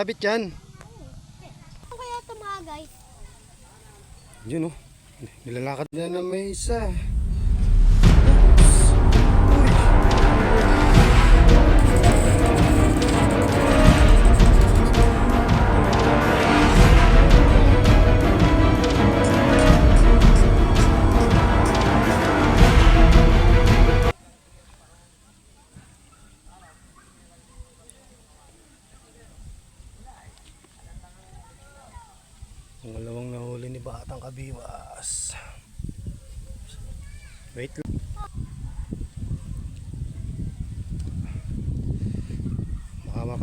Sabit yan. Ano kaya guys? Yun oh. Nilalakad na ng may isa.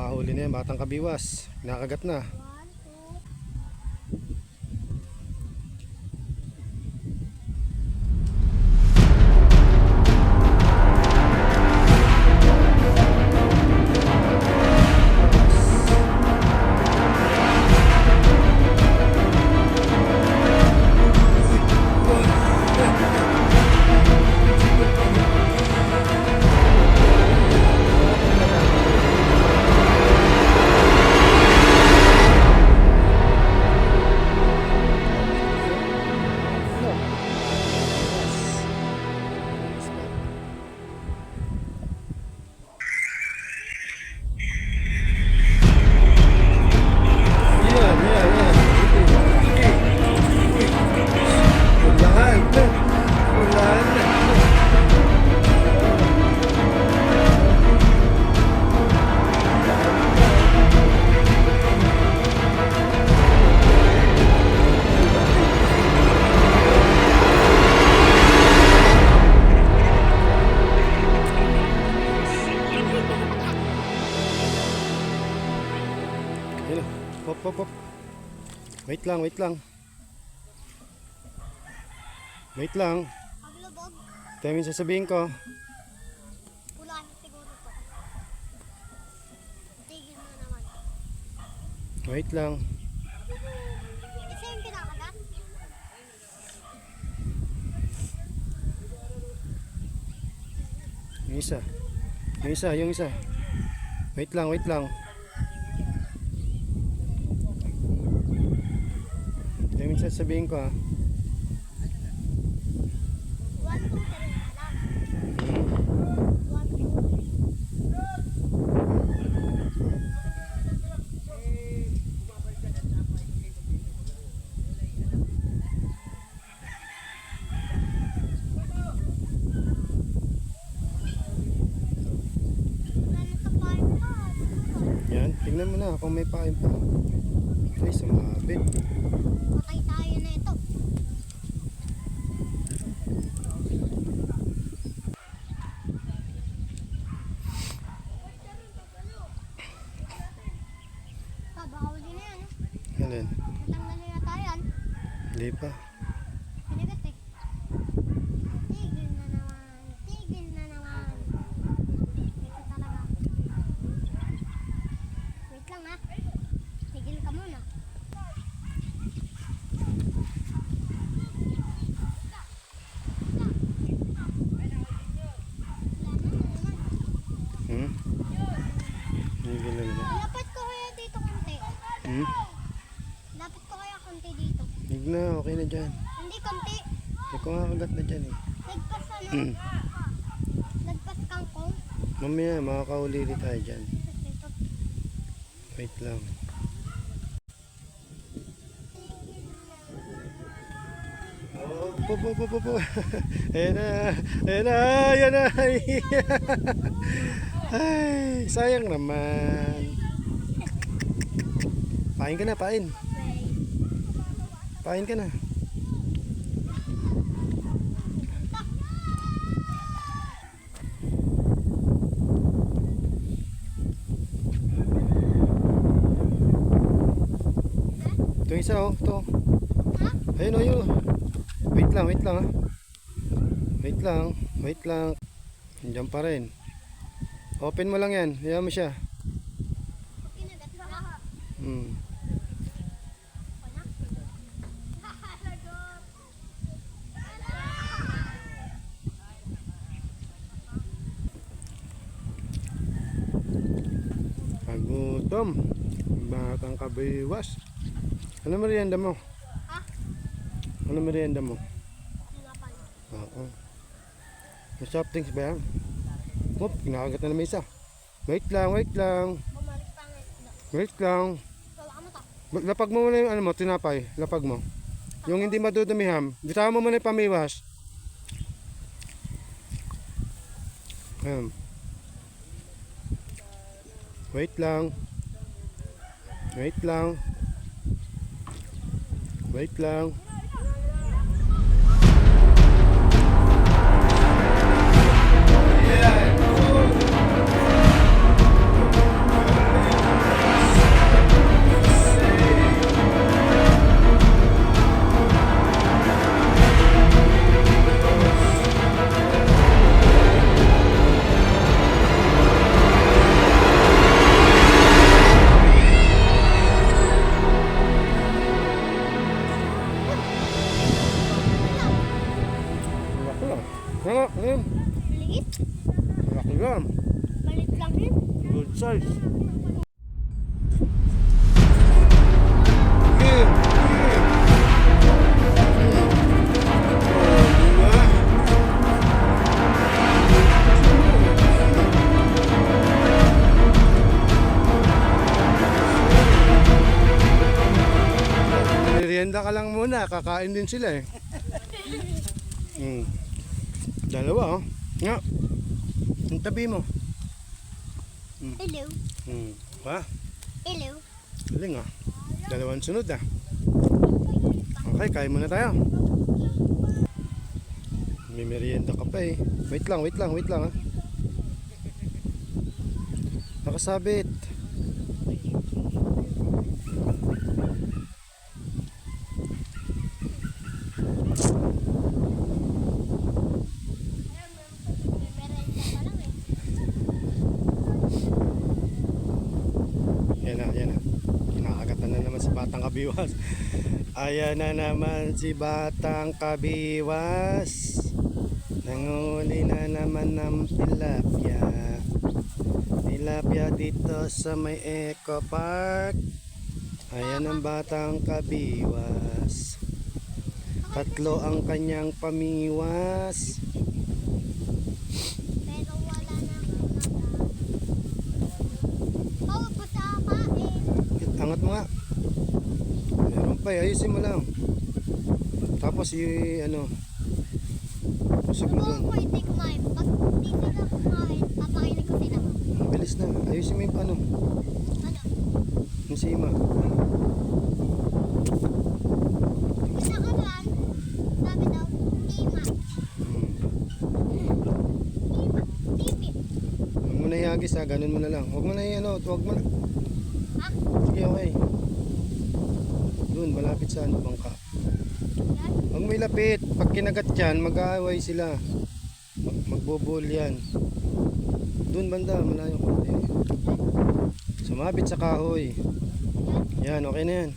Baka makahuli na yan, Batang Kabiwas. Nakagat na. Lang, wait lang. Wait lang. paglubog, Tayo yung sasabihin ko. ulan siguro to. Tigil mo naman. Wait lang. Isa yung pinakagat? Yung isa. Yung isa, yung isa. Wait lang, wait lang. Tayo yung sasabihin ko ah. One, two, three na lang. One, two, three. Wala na sa fire pass. Yan, tingnan mo na kung may pain pa. Ay, sumabit. Tayo na ito. Pa, baka huli na yan. eh. Yan din. Natanggal na yata yan. Hindi pa. Pinagat eh. Tigil na naman. Tigil na naman. Ito talaga. Wait lang ha. Tigil ka muna. Hmm? Hindi ganun na. Lapit ko kaya dito konti. Hmm? Lapit ko kaya konti Huwag na, okay na dyan. Hindi konti. May kumakagat na dyan eh. Nagpas ano? Nagpas kangkong. Mamaya, makakahuli ulit tayo dyan. Wait lang. Oh. Op, op, op, op, op. Ayan na. Ayan na. Ayan na. Ay, sayang naman. Pain ka na, pain. Pain ka na. Ito yung isa oh, ito. Ayun oh, yun. Wait lang, wait lang ah. Wait lang, wait lang. Nandiyan pa rin. Open mo lang yan, hayaan mo siya. Kinagat ka na. Hmm. Pagutom. Batang kabiwas. Ano merienda mo? Ha? Ano merienda mo? Sinapan. Oo. May soft drinks ba yan? Oop, kinakagat na naman isa. Wait lang, wait lang. Bumalik pa nga. Wait lang. Lapag mo muna yung ano mo, tinapay. Lapag mo. Yung hindi madudumiham. Bitawan mo muna yung pamiwas. Ayan. Wait lang. Wait lang. Wait lang. Laki muna, kakain din sila eh. Mm. Dalawa oh. Nga. Ang tabi mo. Hello. Hmm. Pa, Hello. galing ah. Dalawang sunod ah. Okay, kain muna tayo. May merienda ka pa eh. Wait lang, wait lang, wait lang ah. Nakasabit. May merenda pa lang eh. Yan na, yan na. Kinakagatan na naman si Batang Kabiwas. Ayan na naman si Batang Kabiwas. Nanguli na naman ng tilapia. Tilapia dito sa may Eco Park. Ayan ang Batang Kabiwas. Tatlo ang kanyang pamiwas. Pero wala na akong Bawag pa sa kain. Angat mo nga. Pa eh. Ayusin mo lang. Tapos yung ano. Pusok mo doon. ko hindi kumain. Pag hindi sila kumain, papakinig ko sila. Bilis na. Ayusin mo yung ano. Ano? Yung sima. Sabi daw. Hmm. Ima. Tipit. Huwag mo na ihagis ha. Ganun mo na lang. Huwag mo na i- ano. Huwag mo na. Ha? Sige okay. Doon. Malapit sa ano bangka. Yan. Huwag mo ilapit. Pag kinagat yan, mag-aaway sila. Mag- Magbubul yan. Doon banda. Malayo konti. Sumabit sa kahoy. Yan. Okay na yan.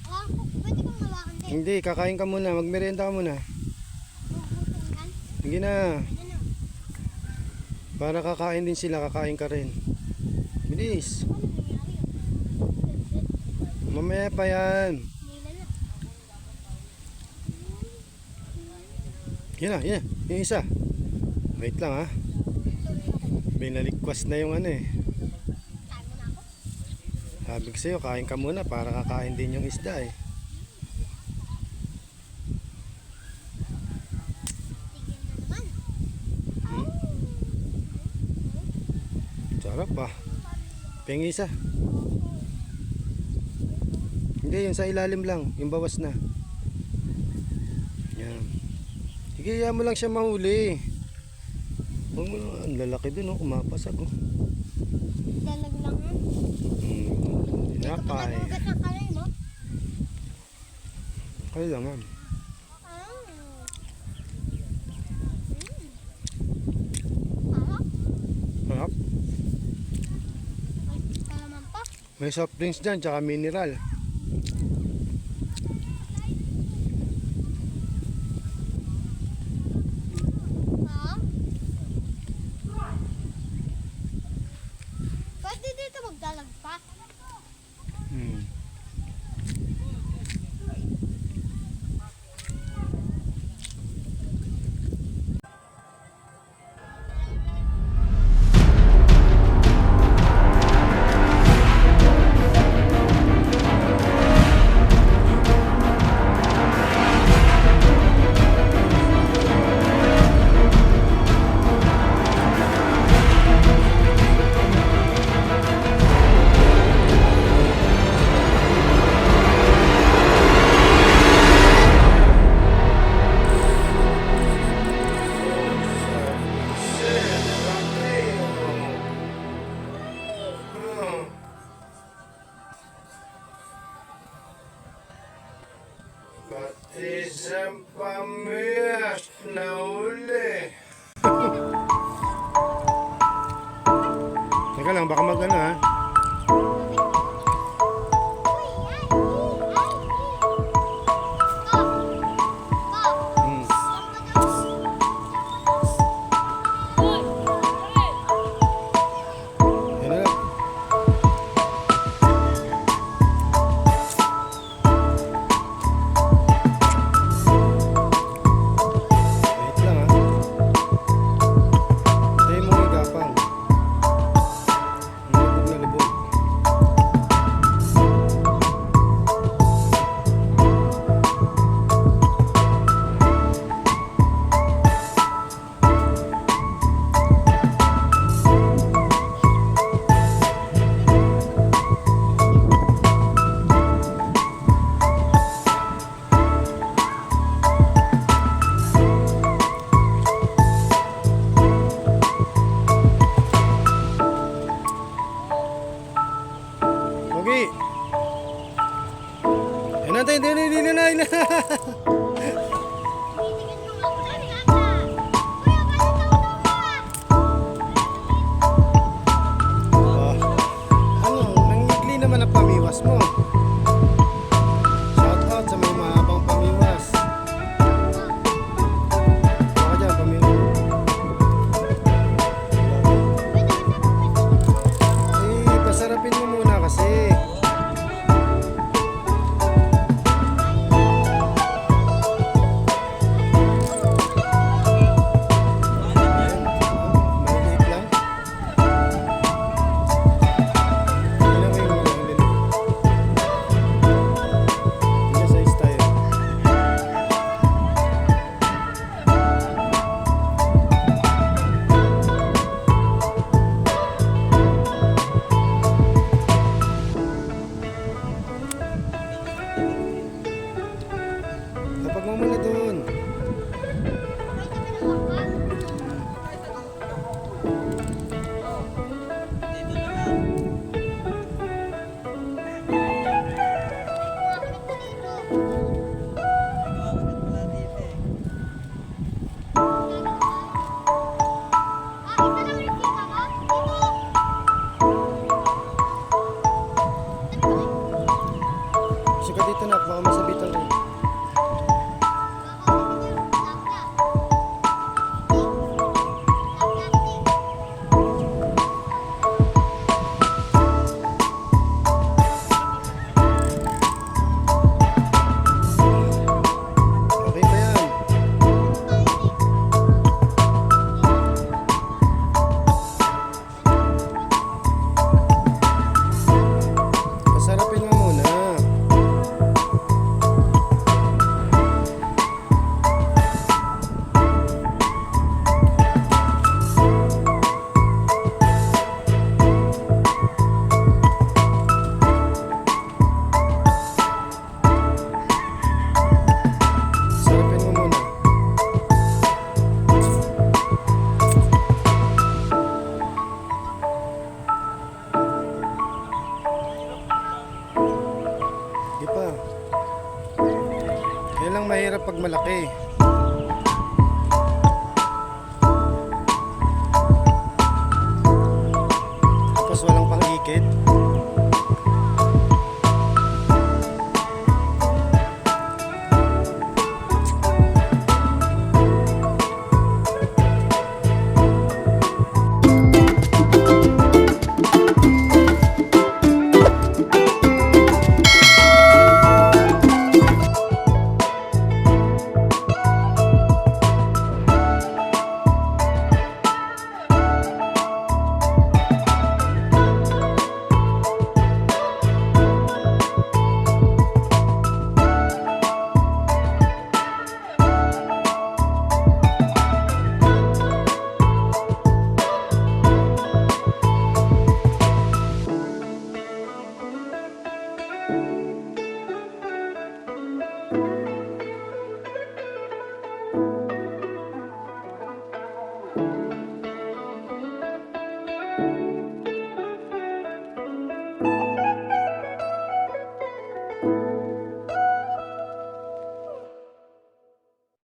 Hindi, kakain ka muna. Magmerenda ka muna. Sige na. Para kakain din sila, kakain ka rin. Bilis. Mamaya pa yan. Yan na, yan na. Yung isa. Wait lang ha. Binalikwas na yung ano eh. Sabi ko sa'yo, kain ka muna para kakain din yung isda eh. Hmm? Sarap ah. Pengi isa. Hindi, yung sa ilalim lang. Yung bawas na. Yan. Sige, hayaan mo lang siya mahuli. Huwag mo lang. Ang lalaki dun, oh. Kumapasag, oh. Dalag lang ha. Hmm. Tinapay. Nagugat ng kalay mo. Kaya lang, ma'am. Ah. Sarap. Harap. Pa. May soft drinks dyan, tsaka mineral.